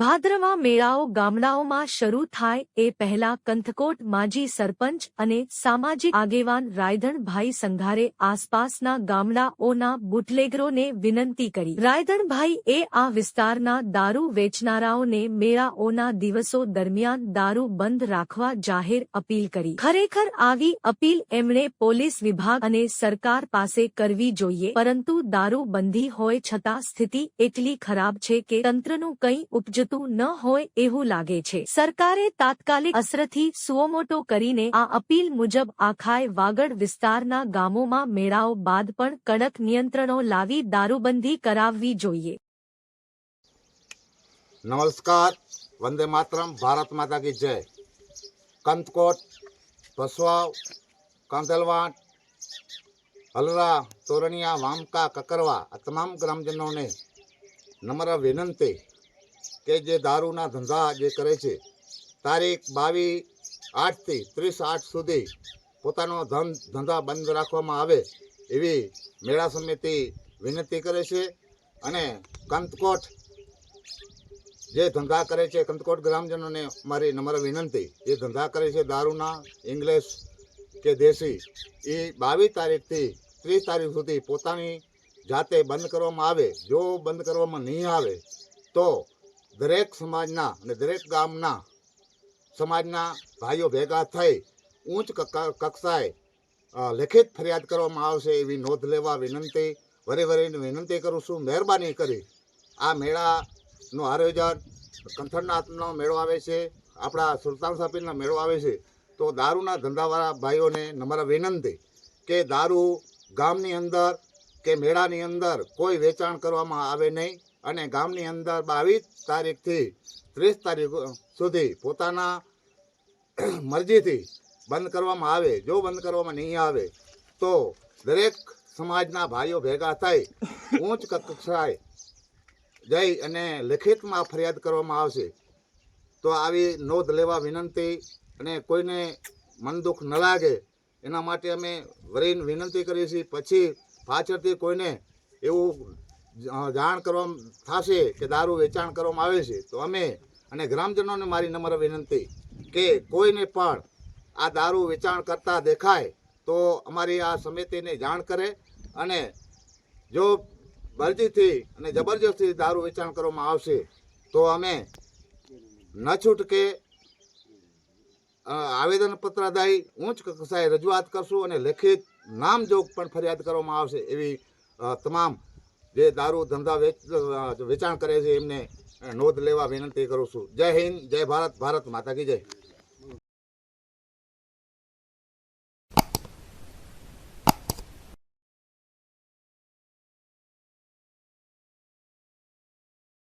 ભાદરવા મેળાઓ ગામડાઓમાં શરૂ થાય એ પહેલા કંથકોટ માજી સરપંચ અને સામાજિક આગેવાન રાયધણભાઈ સંઘારે આસપાસના ગામડાઓના બુટલેગરોને વિનંતી કરી. રાયધણભાઈ એ આ વિસ્તારના દારૂ વેચનારાઓને મેળાઓના દિવસો દરમિયાન દારૂ બંધ રાખવા જાહેર અપીલ કરી. ખરેખર આવી અપીલ એમણે પોલીસ વિભાગ અને સરકાર પાસે કરવી જોઈએ, પરંતુ દારૂ બંધી હોય છતાં સ્થિતિ એટલી ખરાબ છે કે તંત્રનું કંઈ થતું ન હોય એવું લાગે છે. સરકારે તાત્કાલિક અસરથી સુઓમોટો કરીને આ અપીલ મુજબ આખાય વાગડ વિસ્તારના ગામોમાં મેળાઓ બાદ પણ કડક નિયંત્રણો લાવી દારૂબંધી કરાવવી જોઈએ. નમસ્કાર. વંદે માતરમ. ભારત માતા કી જય. કંતકોટ ભસવાવ કાંધલવાટ હલરા, તોરણિયા, વામકા, કકરવા આ તમામ ગ્રામજનોને નમ્ર વિનંતી કે જે દારૂના ધંધા જે કરે છે, તારીખ બાવીસ આઠથી ત્રીસ આઠ સુધી પોતાનો ધન, ધંધા બંધ રાખવામાં આવે એવી મેળા સમિતિ વિનંતી કરે છે અને કંતકોટ જે ધંધા કરે છે કંતકોટ ગ્રામજનોને મારી નમ્ર વિનંતી જે ધંધા કરે છે દારૂના, ઇંગ્લિશ કે દેશી, એ બાવીસ તારીખથી ત્રીસ તારીખ સુધી પોતાની જાતે બંધ કરવામાં આવે. જો બંધ કરવામાં નહીં આવે, તો દરેક સમાજના અને દરેક ગામના સમાજના ભાઈઓ ભેગા થઈ ઊંચ કક્ષા- કક્ષાએ લેખિત ફરિયાદ કરવામાં આવશે એવી નોંધ લેવા વિનંતી, વરે વરેને વિનંતી કરું છું. મહેરબાની કરી આ મેળાનું આયોજન કંથળનાથનો મેળો આવે છે, આપણા સુલતાન સાપીરનો મેળો આવે છે, તો દારૂના ધંધાવાળા ભાઈઓને નમ્ર વિનંતી કે દારૂ ગામની અંદર કે મેળાની અંદર કોઈ વેચાણ કરવામાં આવે નહીં. અને ગામની અંદર બાવીસ તારીખથી ત્રીસ તારીખ સુધી પોતાના મરજીથી બંધ કરવામાં આવે. જો બંધ કરવામાં નહીં આવે, તો દરેક સમાજના ભાઈઓ ભેગા થઈ ઉચ્ચ કક્ષાએ જઈ અને લેખિતમાં ફરિયાદ કરવામાં આવશે. તો આવી નોંધ લેવા વિનંતી અને કોઈને મન દુઃખ ન લાગે, એના માટે અમે વરીને વિનંતી કરીએ છીએ. પછી પાછળથી કોઈને એવું જાણ કરવા થશે કે દારૂ વેચાણ કરવામાં આવે છે, તો અમે અને ગ્રામજનોને મારી નમ્ર વિનંતી કે કોઈને પણ આ દારૂ વેચાણ કરતા દેખાય તો અમારી આ સમિતિને જાણ કરે અને જો મરજીથી અને જબરજસ્તી દારૂ વેચાણ કરવામાં આવશે, તો અમે ન છૂટકે આવેદનપત્ર દઈ ઉચ્ચ કક્ષાએ રજૂઆત કરશું અને લેખિત નામજોગ પણ ફરિયાદ કરવામાં આવશે એવી તમામ જે દારૂ ધંધા વેચ વેચાણ કરે છે એમને નોંધ લેવા વિનંતી કરું છું. જય હિન્દ, જય ભારત ભારત માતા કી જય.